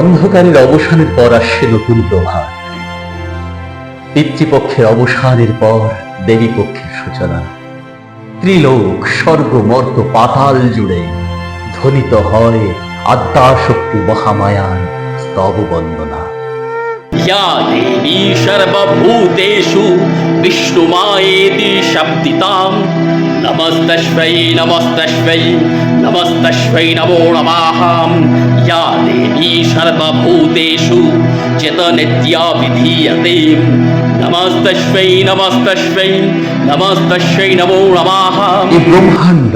অন্ধকারের অবসানের পর আসে নতুন প্রভাত। পিতৃপক্ষের অবসানের পর দেবীপক্ষের সূচনা। ত্রিলোক, স্বর্গ, মর্ত, পাতাল জুড়ে ধ্বনিত হয় আদ্যাশক্তি মহামায়ান স্তব বন্দনা ইয়া দেবী সর্বভূতেষু বিষ্ণুমায়েতি শব্দিতাম। নমস্তস্বৈ নমস্তস্বৈ নমস্তস্বৈ নমো নমাহাম ইয়া দেবী সর্বভূতেষু চেতনিত্যা বিধীয়তে নমস্তস্বৈ নমস্তস্বৈ নমস্তস্বৈ নমো নমাহাম এই ব্রহ্মাণ্ড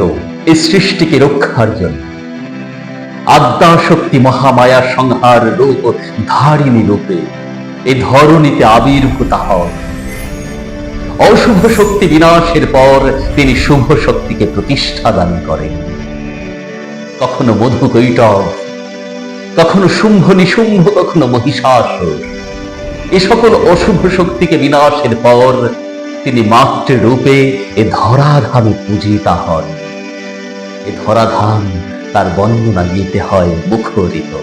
এই সৃষ্টিকে রক্ষার জন্য। আদ্যাশক্তি মহামায়া সংহার রূপ ধারিণী রূপে এই ধরণীতে আবির্ভূতা হয় অশুভ শক্তি বিনাশের পর তিনি শুভ শক্তিকে প্রতিষ্ঠা দান করেন। কখনো মধু কৈটব, কখনো শুম্ভ নিশুম্ভ, কখনো মহিষাসুর এ সকল অশুভ শক্তিকে বিনাশের পর তিনি মাতৃ রূপে এ ধরাধামে পূজিতা হন। এ ধরাধাম তার বর্ণনা দিতে হয় মুখরিত।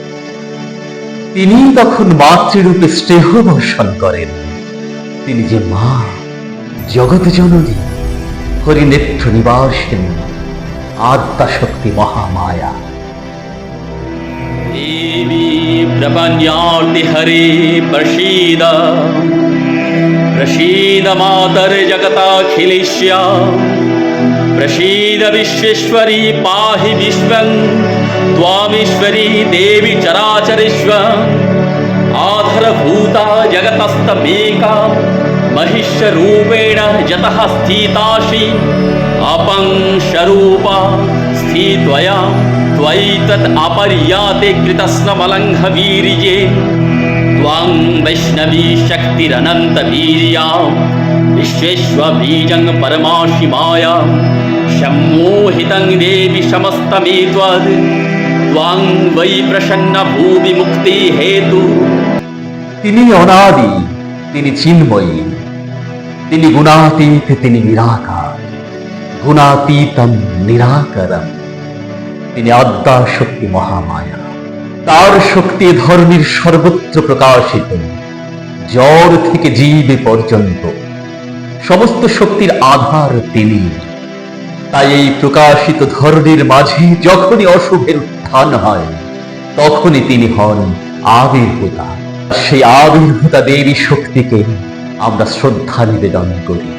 তিনি তখন মাতৃরূপে স্নেহ বর্ষণ করেন। তিনি যে মা জগৎ জননী হরিনেত্র নিবাসিনী আদ্যা শক্তি মহামায়া देवी प्रपन्यार्तिहरे प्रसीद प्रसीद मातर्जगताखिलेष्या प्रसीद विश्वेश्वरी पाहि विश्वं त्वामीश्वरी देवी चराचरेष्व आधरभूता जगतस्तमेका महिष्यरूपेण जतः स्थितासि अपंशरूपा स्थित्वया त्वयि तत् अपर्याते कृतस्नमलङ्घवीर्ये त्वां वैष्णवी शक्तिरनन्तवीर्या विश्वेश्वबीजं परमाशि माया सम्मोहितं देवि समस्तमे त्वद् त्वां वै प्रसन्न भूमिमुक्तिहेतु তিনি অনাদি তিনি চিন্ময়ী তিনি গুণাতীত, তিনি নিরাকার। গুণাতীতম, নিরাকারম। তিনি আদ্যা শক্তি মহামায়া। তার শক্তি ধর্মের সর্বত্র প্রকাশিত। জ্বর থেকে জীবে পর্যন্ত। সমস্ত শক্তির আধার তিনি। তাই এই প্রকাশিত ধরনের মাঝে যখনই অশুভের উত্থান হয়, তখনই তিনি হন আবির্ভূতা। সেই আবির্ভূতা দেবী শক্তিকে আমরা শ্রদ্ধা নিবেদন করি।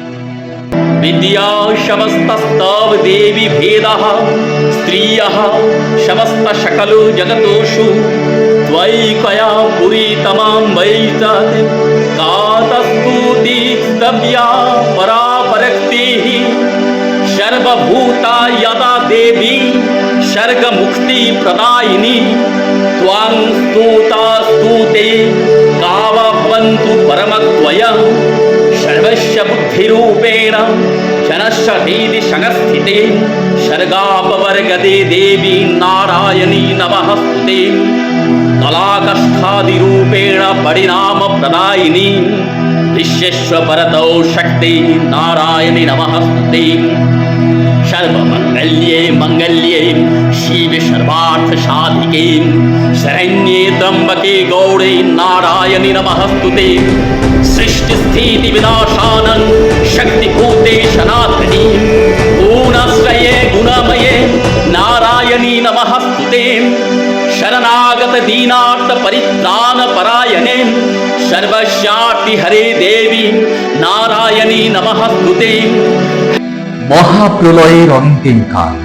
বিদ্যা সমস্তস্তব দেবী ভেদ স্ত্রিয় সমস্ত সকলো জগতোষু, ত্বয়ি কয়া পুরী তমাম বৈতাত কাতস্তুতি স্তব্যা পরাপরক্তি সর্বভূতা যদা দেবী, স্বর্গমুক্তি প্রদায়িনী, ত্বাং স্তুতা স্তুতা सर्वस्य बुद्धिरूपेण जनस्य हृदि संस्थिते सर्गापवर्गदे देवी नारायणी नमः स्तुते कलाकष्ठादिरूपेण परिणामप्रदायिनी विश्वेश्वरतौ शक्ति नारायणि नमः स्तुते सर्वमङ्गल्ये मङ्गल्ये शिवे सर्वार्थसाधिके शरण्ये त्र्यम्बके गौरे नारायणि नमः स्तुते सृष्टिस्थितिविनाशानं शक्तिभूते सनातनी गुणाश्रये गुणमये नारायणी नमः स्तुते शरणागतदीनार्थपरित्राणपरायणे सर्वस्यार्तिहरे देवी नारायणी नमः स्तुते মহাপ্রলয়ের অন্তিম কাল।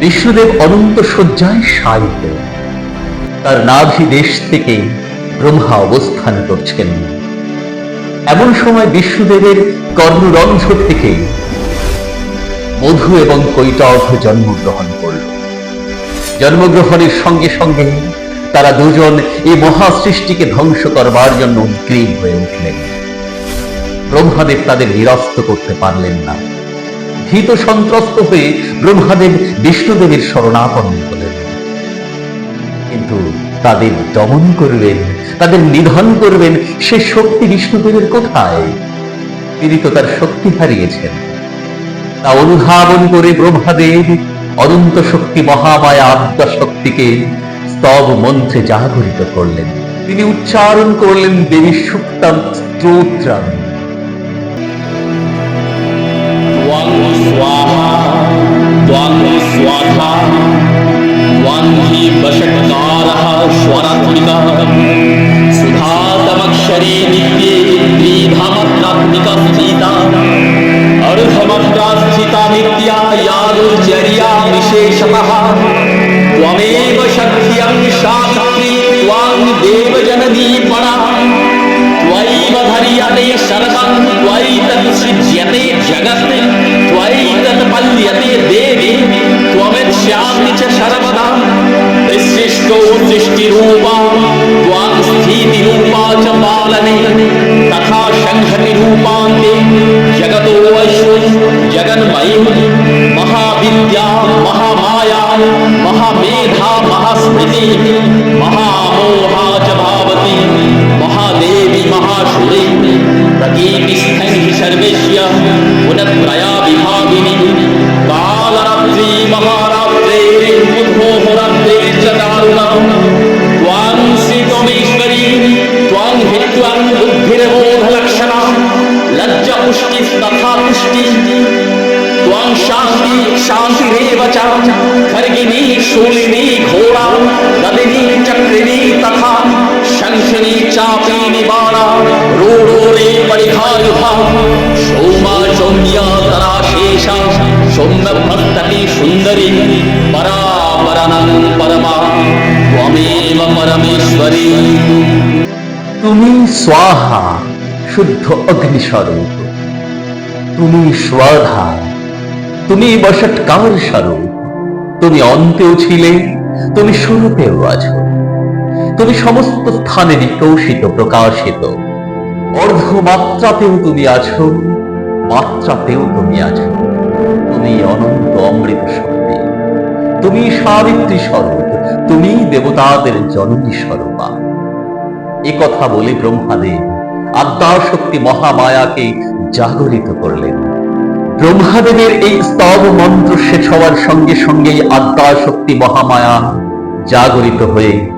বিষ্ণুদেব অনন্ত শয্যায় শায়িত। তার নাভি দেশ থেকে ব্রহ্মা অবস্থান করছেন। এমন সময় বিষ্ণুদেবের কর্ণরন্ধ্র থেকে মধু এবং কৈটভ জন্মগ্রহণ করল। জন্মগ্রহণের সঙ্গে সঙ্গে তারা দুজন এই মহা সৃষ্টিকে ধ্বংস করবার জন্য উদ্গ্রীব হয়ে উঠলেন। ব্রহ্মাদেব তাদের নিরস্ত করতে পারলেন না। ভীত সন্ত্রস্ত হয়ে ব্রহ্মাদেব বিষ্ণুদেবের শরণাপন্ন হলেন। কিন্তু তাদের দমন করবেন, তাদের নিধন করবেন সে শক্তি বিষ্ণুদেবের কোথায়? তিনি তো তার শক্তি হারিয়েছেন। তা অনুধাবন করে ব্রহ্মাদেব অনন্ত শক্তি মহামায়া আদ্যা শক্তিকে স্তব মন্ত্রে জাগরিত করলেন। তিনি উচ্চারণ করলেন দেবী সুক্তাম স্তোত্রাম। स्वाहा त्वं स्वाहा त्वं हि वषट्कारः स्वरात्मिका सुधातमक्षरे नित्ये त्रिधामत्रात्मिका स्थिता अर्धमत्रा स्थिता नित्या यादुर्जर्या विशेषतः त्वमेव शक्त्यं शास्त्री त्वां देवजननी परा त्वयैव धर्यते सर्वं त्वयि तत् सृज्यते जगत् सर्वदा सृष्टो सृष्टिरूपा त्वां स्थितिरूपा च पालने तथा संहतिरूपान्ते जगतो अश्वं जगन्मयी महाविद्या महामाया महामेधा महास्मृति महामोहा च भावती महादेवी महाशुरे प्रतीतिस्थैः सर्वेश्य पुनत्रया विभागिनी कालरात्रि महारात्रे बुधोहरात्रे च दारुणम् त्वां श्रीत्वमेश्वरी त्वां हि त्वां बुद्धिर्बोधलक्षणा लज्जपुष्टिस्तथा पुष्टिः त्वां शान्ति शान्तिरेव च खर्गिनी शूलिनी घोरा नलिनी चक्रिणी तथा शङ्खिनी चापीनि बाणा रूढोरे परिहायुधा सोमा सौम्या तराशेषा सौम्यभक्तति सुन्दरी परा परनं परमा त्वमेव परमेश्वरी তুমি স্বাহা শুদ্ধ অগ্নিস্বরূপ তুমি স্বধা তুমি বসৎকার স্বরূপ তুমি অন্তেও ছিলে তুমি শুরুতেও আছো তুমি সমস্ত স্থানে বিকশিত প্রকাশিত। অর্ধমাত্রাতেও তুমি আছো, মাত্রাতেও তুমি আছো। তুমি অনন্ত অমৃত শক্তি। তুমি সাবিত্রী স্বরূপ, তুমি দেবতাদের জননী স্বরূপা। এ কথা বলে ব্রহ্মাদেব আদ্যাশক্তি মহামায়াকে জাগরিত করলেন। ব্রহ্মাদেবের এই স্তব মন্ত্র শেষ হওয়ার সঙ্গে সঙ্গেই আদ্যাশক্তি মহামায়া জাগরিত হয়ে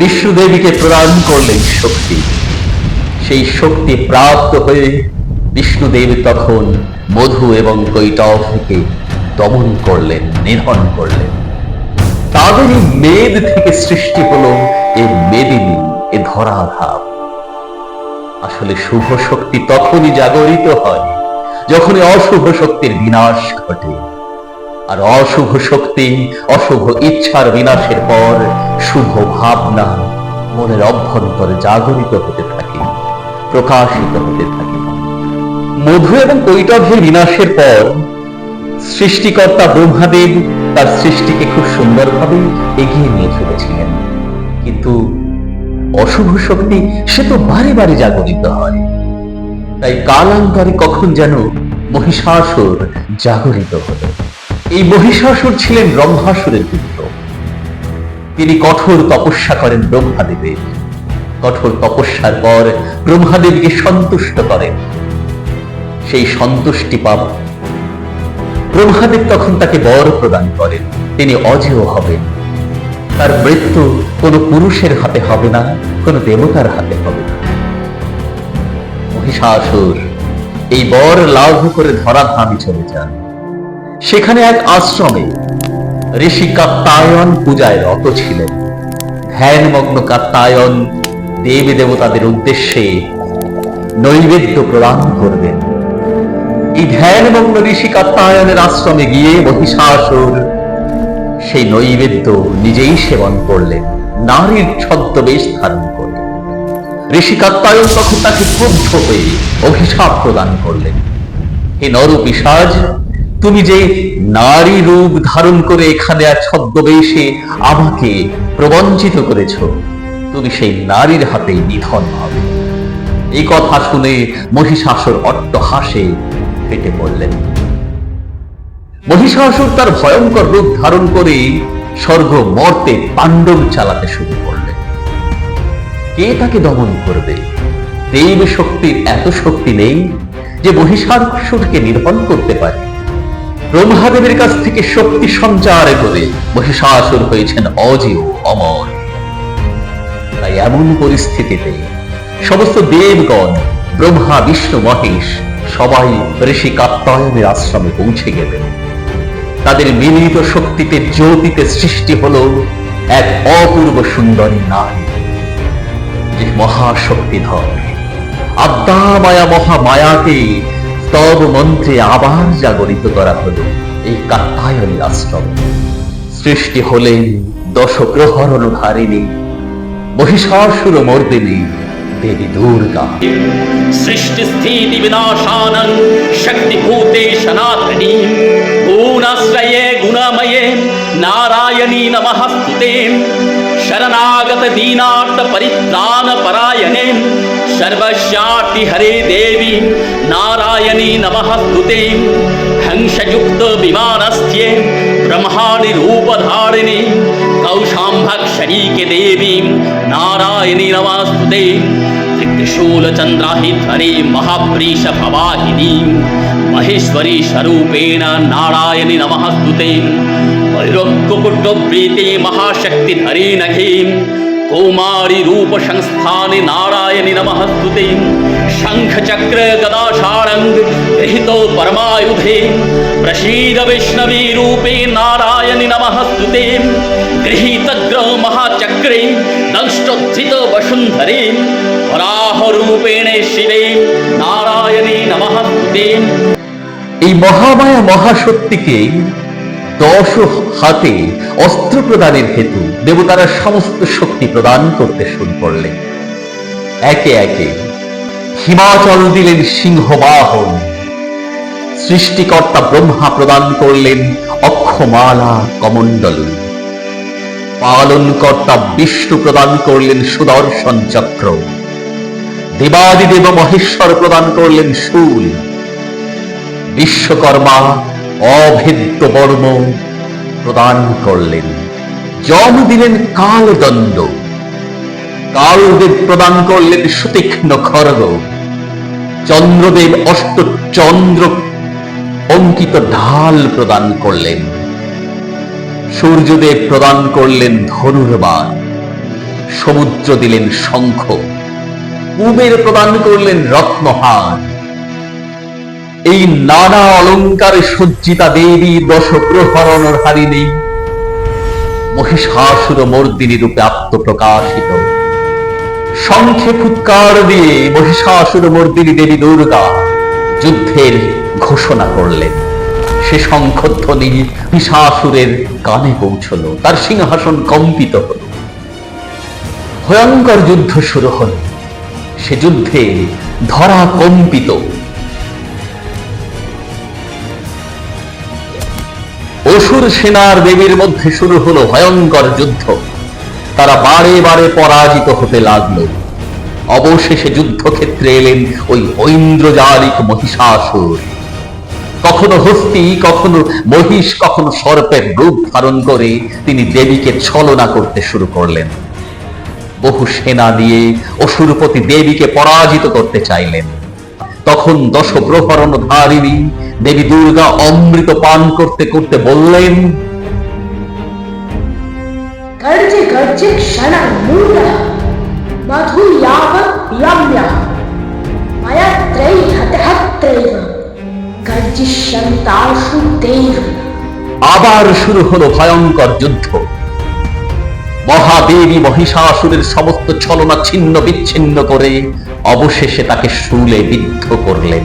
বিষ্ণুদেবীকে প্রদান করলেন শক্তি। সেই শক্তি প্রাপ্ত হয়ে বিষ্ণুদেব তখন মধু এবং কৈটভকে দমন করলেন, নিধন করলেন। তাদেরই মেদ থেকে সৃষ্টি হলো এ মেদিনী, এ ধরাধাপ আসলে শুভ শক্তি তখনই জাগরিত হয় যখন এই অশুভ শক্তির বিনাশ ঘটে। আর অশুভ শক্তি, অশুভ ইচ্ছার বিনাশের পর শুভ ভাবনা মনের অভ্যন্তরে জাগরিত হতে থাকে, প্রকাশিত হতে থাকে। মধু এবং কৈটভের বিনাশের পর সৃষ্টিকর্তা ব্রহ্মাদেব তার সৃষ্টিকে খুব সুন্দরভাবে এগিয়ে নিয়ে চলেছিলেন। কিন্তু অশুভ শক্তি, সে তো বারে বারে জাগরিত হয়। তাই কালান্তরে কখন যেন মহিষাসুর জাগরিত হলো। এই মহিষাসুর ছিলেন ব্রহ্মাসুরের পুত্র। তিনি কঠোর তপস্যা করেন ব্রহ্মাদেবের কঠোর তপস্যার পর ব্রহ্মাদেবকে সন্তুষ্ট করেন। সেই সন্তুষ্টি পাব ব্রহ্মাদেব তখন তাকে বর প্রদান করেন। তিনি অজেয় হবেন। তার মৃত্যু কোনো পুরুষের হাতে হবে না, কোনো দেবতার হাতে হবে না। মহিষাসুর, এই বর লাভ করে ধরাধামে চলে যান। সেখানে এক আশ্রমে ঋষি কাত্তায়ন পূজায় রত ছিলেন। ধ্যানমগ্ন কাত্তায়ন দেবী দেবতাদের উদ্দেশ্যে নৈবেদ্য প্রদান করবেন। এই ধ্যানমগ্ন ঋষি কাত্তায়নের আশ্রমে গিয়ে মহিষাসুর সেই নৈবেদ্য নিজেই সেবন করলেন, নারীর ছদ্মবেশ ধারণ করে ঋষি কাত্তায়ন তখন তাকে ক্রুদ্ধ হয়ে অভিশাপ প্রদান করলেন। হে নর পিসাজ তুমি যে নারী রূপ ধারণ করে এখানে আর ছদ্মবেশে আমাকে প্রবঞ্চিত করেছ, তুমি সেই নারীর হাতেই নিধন হবে। এই কথা শুনে মহিষাসুর অট্ট হাসে ফেটে পড়লেন মহিষাসুর তার ভয়ঙ্কর রূপ ধারণ করে স্বর্গ মর্তে পাণ্ডব চালাতে শুরু করলেন। কে তাকে দমন করবে? দেব শক্তির এত শক্তি নেই যে মহিষাসুরকে নিধন করতে পারে। ব্রহ্মাদেবের কাছ থেকে শক্তি সঞ্চার করে মহিষাসুর হয়েছেন অজেয় অমর। তাই এমন পরিস্থিতিতে সমস্ত দেবগণ, ব্রহ্মা, বিষ্ণু, মহেশ সবাই ঋষি কাত্তায়নের আশ্রমে পৌঁছে গেলেন। তাদের মিলিত শক্তিতে জ্যোতিতে সৃষ্টি হলো এক অপূর্ব সুন্দরী নারী। যে মহাশক্তিধর, আদ্যা মায়া মহামায়াকে তব মন্ত্রে আবার জাগরিত করা হল এই কাত্তায়নী আশ্রম। সৃষ্টি হলেন দশ প্রহরণ ধারিণী মহিষাসুর মর্দিনী, দেবী দুর্গা। সৃষ্টি স্থিতি বিনাশানং শক্তিভূতে সনাতনী, গুণাশ্রয়ে গুণাময়ে, নারায়ণী নমঃস্তুতে स्तुते शरणागत दीनार्थ परित्राण परायणे सर्वस्यार्ति हरे देवी नारायणी नमः स्तुते हंसयुक्त विमानस्ये ब्रह्माणि रूपधारिणी कौशाम्भक्षरीके देवी नारायणी नमस्तुते त्रिशूलचन्द्राहिध्वरे महाप्रीश भवाहिनी महेश्वरी स्वरूपेण नारायणि नमः स्तुते वैरोक्कुकुटप्रीते महाशक्तिधरे नघे कौमारी रूप संस्थाने नारायणि नमः स्तुते शङ्खचक्र गदाशारङ्ग गृहीतो परमायुधे प्रसीद वैष्णवी रूपे नारायणि नमः स्तुते गृहीतग्र महाचक्रे दंष्टोत्थित वसुन्धरे वराहरूपेण शिवे नारायणे नमः स्तुते এই মহামায়া মহাশক্তিকে দশ হাতে অস্ত্র প্রদানের হেতু দেবতারা সমস্ত শক্তি প্রদান করতে শুরু করলেন। একে একে হিমাচল দিলেন সিংহবাহন সৃষ্টিকর্তা ব্রহ্মা প্রদান করলেন অক্ষমালা কমণ্ডল। পালনকর্তা বিষ্ণু প্রদান করলেন সুদর্শন চক্র। দেবাদিদেব মহেশ্বর প্রদান করলেন শূল। বিশ্বকর্মা অভেদ্য বর্ম প্রদান করলেন। যম দিলেন কালদণ্ড। কালদেব প্রদান করলেন সুতীক্ষ্ণ খড়গ চন্দ্রদেব অষ্ট চন্দ্র অঙ্কিত ঢাল প্রদান করলেন। সূর্যদেব প্রদান করলেন ধনুর্বাণ। সমুদ্র দিলেন শঙ্খ। কুবের প্রদান করলেন রত্নহার। এই নানা অলঙ্কারে সজ্জিতা দেবী দশ প্রহরণ হারিণী মহিষাসুর মর্দিনী রূপে আত্মপ্রকাশিত। শঙ্খে ফুৎকার দিয়ে মহিষাসুর মর্দিনী দেবী দুর্গা যুদ্ধের ঘোষণা করলেন। সে শঙ্খধ্বনি মহিষাসুরের কানে পৌঁছল, তার সিংহাসন কম্পিত হল। ভয়ঙ্কর যুদ্ধ শুরু হল। সে যুদ্ধে ধরা কম্পিত। অসুর সেনার দেবীর মধ্যে শুরু হলো ভয়ঙ্কর যুদ্ধ। তারা বারে বারে পরাজিত হতে লাগল। অবশেষে যুদ্ধক্ষেত্রে এলেন ওই ঐন্দ্রজালিক মহিষাসুর। কখনো হস্তি, কখনো মহিষ, কখনো সর্পের রূপ ধারণ করে তিনি দেবীকে ছলনা করতে শুরু করলেন। বহু সেনা দিয়ে অসুরপতি দেবীকে পরাজিত করতে চাইলেন। তখন দশপ্রহরণ ধারিণী দেবী দুর্গা অমৃত পান করতে করতে বললেন গর্জে গর্জে ক্ষণা মূলা মধু ইয়াবৎ বিয়ম্যা মায়াত্রৈ হতহত্রৈব গর্জিষ্যন্তাশু দেব আবার শুরু হলো ভয়ঙ্কর যুদ্ধ। মহাদেবী মহিষাসুরের সমস্ত ছলনা ছিন্ন বিচ্ছিন্ন করে অবশেষে তাকে শুলে বিদ্ধ করলেন।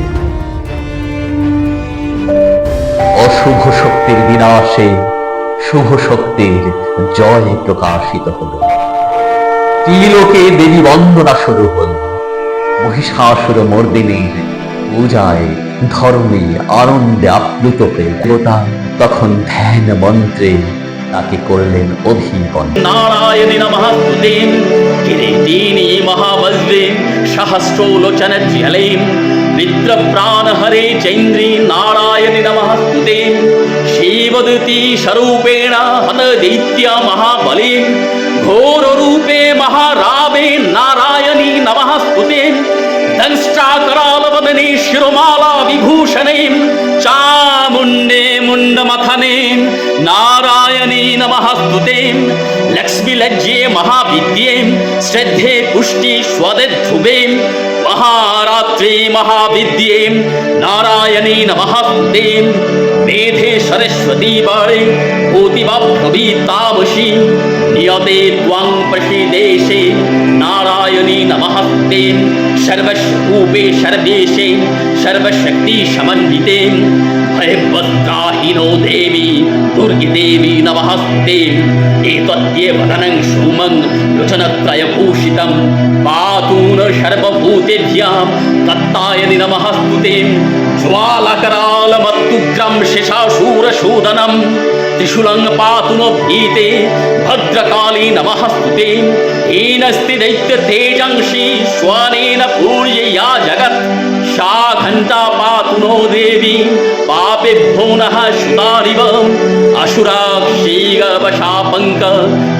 অশুভ শক্তির বিনাশে শুভ শক্তির জয় প্রকাশিত হল। ত্রিলোকে দেবী বন্দনা শুরু হল। মহিষাসুর মর্দিনীর পূজায় ধর্মে আনন্দে আপ্লুত দেবতা তখন ধ্যান মন্ত্রে তাকে করলেন অভিবন নারায়ণ মহাবুদ্দিন কিরিটিনি মহাবজ্রিন সহস্রলোচন জলেম নিদ্রপ্রাণ হরে চৈন্দ্রী নারায়ণ নমস্তুতে শিবদূতি স্বরূপেণ হত দৈত্য মহাবলে ঘোররূপে মহারাবে নারায়ণী নমস্তুতে দংষ্টাকরালবদনে শিরোমালা বিভূষণে চা মুন্ডে মুন্ড মাথানে নারায়ণী নমস্তুতে লক্ষ্মী লজ্জে মহাবিদ্যে শ্রদ্ধে পুষ্টি স্বদে ধ্রুবে মহারাত্রে মহাবিদ্যে নারায়ণী নমস্তুতে মেধে সরস্বতী বাড়ে ভূতিবা ভবিতাবশী नियते त्वां प्रसीदेशे नारायणी नमस्ते सर्वस्वरूपे सर्वेशे सर्वशक्तिसमन्विते भयवत्राहिनो देवी दुर्गे देवी नमस्ते एतद्ये वदनं सोमं लोचनत्रयभूषितं पातु न सर्वभूतेभ्यां दत्तायनि नमस्तुते ज्वालकरालमत्तुग्रं शिशाशूरशोदनं त्रिशूलं पातु नो भीते भद्रकाली नमस्तुते येनस्ति दैत्यतेजंसि स्वानेन पूर्यया जगत् सा घण्टा पातु नो देवी पापेभ्यो नः सुतारिव असुराक्षीगवशापङ्क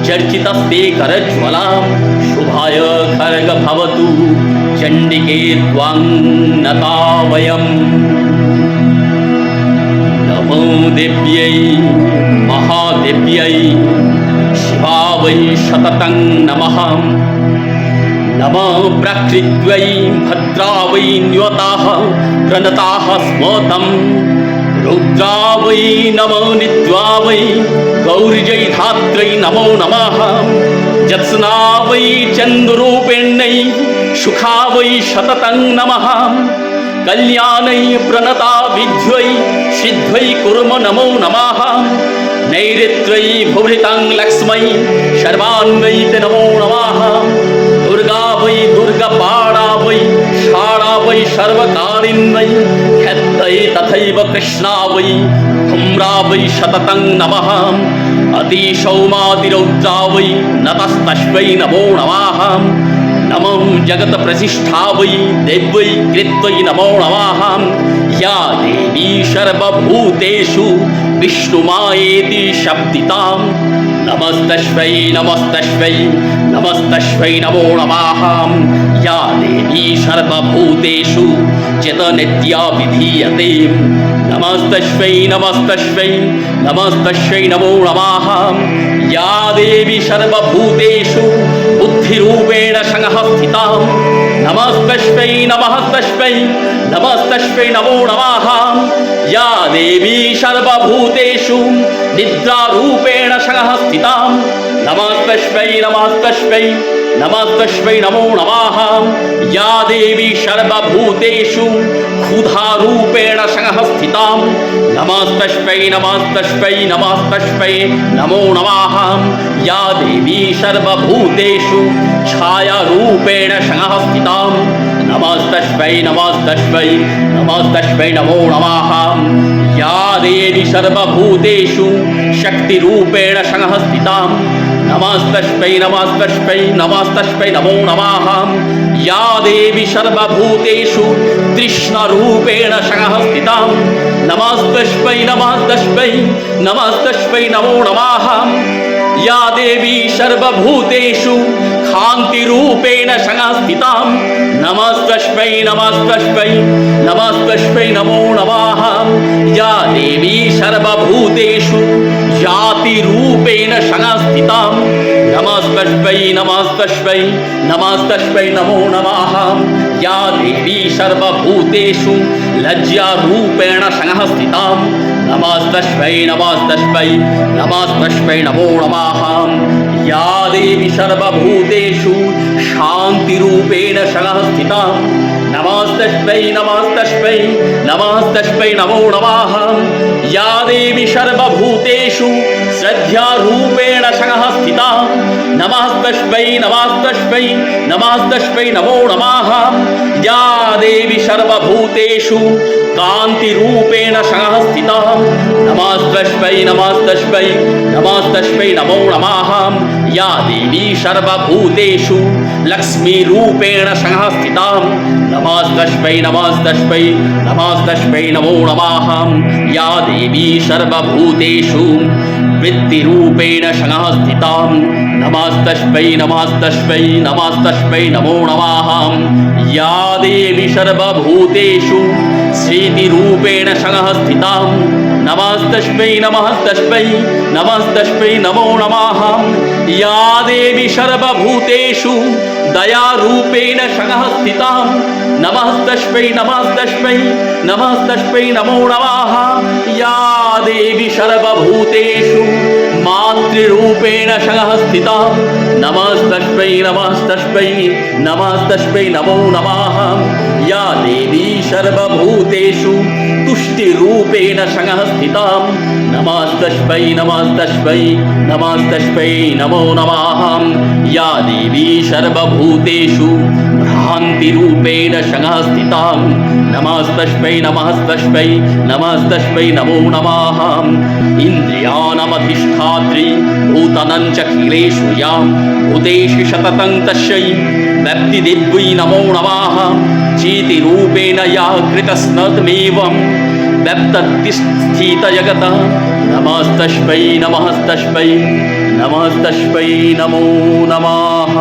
चर्चितस्ते करज्वलां शुभाय खर्ग भवतु चण्डिके त्वां नता वयम् नमो देव्यै महादेव्यै शिवा वै सततं नमः नमः प्रकृत्यै भद्रा वै न्यताः प्रणताः स्म तं रुद्रा वै नमो नित्वा वै गौर्जै धात्रै नमो नमः जत्स्ना वै चन्द्रूपेण्यै सुखा वै सततं नमः कल्याणै प्रणता विद्वै सिद्ध्वै कुर्म नमो नमः नैरित्रै भुभृतां लक्ष्मै सर्वान्वै ते नमो नमः दुर्गा वै दुर्गपाणा वै षाणा वै सर्वकारिण्यै ह्यद्दै तथैव कृष्णा वै धूम्रा वै सततं नमः अतिशौमातिरौद्रा वै नतस्तस्मै नमो नमः नमो जगत्प्रतिष्ठा वै देव्यै कृत्वै नमो नमः या देवी सर्वभूतेषु विष्णुमायेति शब्दितां नमस्तस्मै नमस्तस्मै नमस्तस्मै नमो नमः या देवी सर्वभूतेषु चितनित्या विधीयते नमस्तस्मै नमस्तस्मै नमस्तस्यै नमो नमः या देवी सर्वभूतेषु বুদ্ধিরূপেণ সংহস্থিতাম নমস্তস্মৈ নমস্তস্মৈ নমস্তস্মৈ নমো নমাহ ইয়া দেবী সর্বভূতেষু নিদ্রারূপেণ সংহস্থিতাম নমস্তস্মৈ নমস্তস্মৈ নমস্তস্মৈ নমো নমাহ ইয়া দেবী সর্বভূতেষু सर्वभूतेषु क्षुधारूपेण संहस्थितां नमस्तस्मै नमस्तस्मै नमस्तस्मै नमो नमः या देवी सर्वभूतेषु छायारूपेण संहस्थितां नमस्तस्मै नमस्तस्मै नमस्तस्मै नमो नमः या देवी सर्वभूतेषु शक्तिरूपेण নমাস্তস্পৈ নমাস্তস্পৈ নমাস্তস্পৈ নমো নমাহাম ইয়া দেবী সর্বভূতেষু তৃষ্ণরূপেণ সহ স্থিতাম নমাস্তস্পৈ নমাস্তস্পৈ নমাস্তস্পৈ নমো নমাহাম या देवी सर्वभूतेषु कान्तिरूपेण संस्थितां नमस्तस्मै नमस्तस्मै नमस्तस्मै नमो नमः या देवी सर्वभूतेषु जातिरूपेण संस्थितां नमस्तस्मै नमस्तस्मै नमस्तस्मै नमो नमः या देवी सर्वभूतेषु लज्जारूपेण संस्थितां नमस्तस्मै नमस्तस्मै नमस्तस्मै नमो नमः या देवी सर्वभूतेषु शान्तिरूपेण संस्थितां नमस्तस्मै नमस्तस्मै नमस्तस्मै नमो नमः या देवी सर्वभूतेषु श्रद्धारूपेण संस्थितां नमस्तस्मै नमस्तस्मै नमस्तस्मै नमो नमः या देवी सर्वभूतेषु कान्तिरूपेण संस्थितां नमस्तस्मै नमस्तस्मै नमस्तस्मै नमो नमः या देवी सर्वभूतेषु लक्ष्मीरूपेण संस्थितां नमस्तस्मै नमस्तस्मै नमस्तस्मै नमो नमः या देवी सर्वभूतेषु वृत्तिरूपेण संस्थितां नमस्तस्मै नमस्तस्मै नमस्तस्मै नमो नमः या देवी सर्वभूतेषु স্মৃতিরূপেণ সঙ্গহ স্থিতাম নমস্তস্মৈ নমস্তস্মৈ নমস্তস্মৈ নমো নমাহ ইয়া দেবী সর্বভূতেষু দয়ারূপেণ সঙ্গহ স্থিতাম নমস্তস্মৈ নমস্তস্মৈ নমস্তস্মৈ নমো নমাহ ইয়া দেবী সর্বভূতেষু मातृरूपेण शगः स्थितां नमस्तस्मै नमस्तस्मै नमस्तस्मै नमो नमः या देवी सर्वभूतेषु तुष्टिरूपेण शगः स्थितां नमस्तस्मै नमस्तस्मै नमस्तस्मै नमो नमः या देवी सर्वभूतेषु भ्रान्तिरूपेण शगः स्थितां नमस्तस्मै नमस्तस्मै नमस्तस्मै नमो नमः इन्द्रियाणमधिष्ठात्री भूतनं च खिलेषु यां भूतेषु सततं तस्यै व्यक्तिदिव्यै नमो नमः चेतिरूपेण या कृतस्नतमेवं व्यक्ततिष्ठितजगत नमस्तस्मै नमस्तस्मै नमस्तस्मै नमो नमः